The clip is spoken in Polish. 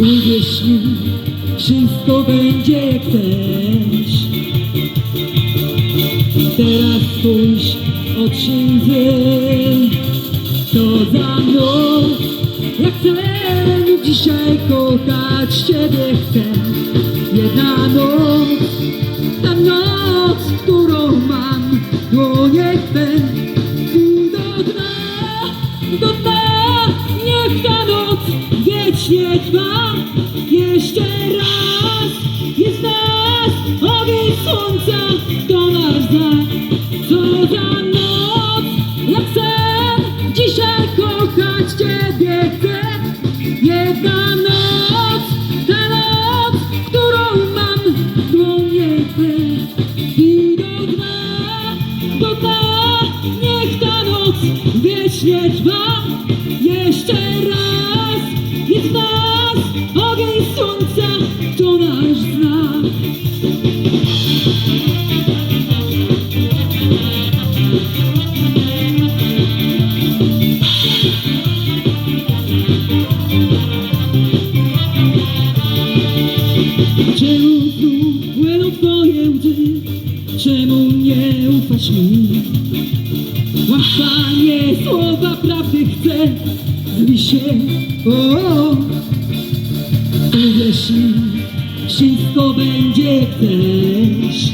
Uwierz mi, wszystko będzie jak chcesz Spójrz, To za mną, jak chcę Dzisiaj kochać Ciebie. Chcę. Jedna noc, ta noc, którą mam Dłonie Twe i do dna, do dna Niech ta noc wiecznie trwa do dna, niech ta noc wiecznie trwa. Jeszcze raz jest nas ogień słońca, to nasz znak. Czemu znów płyną twoje łzy? Czemu ufasz mi? Łapanie słowa prawdy chcę Zbij się, Uwierz mi, wszystko będzie chcesz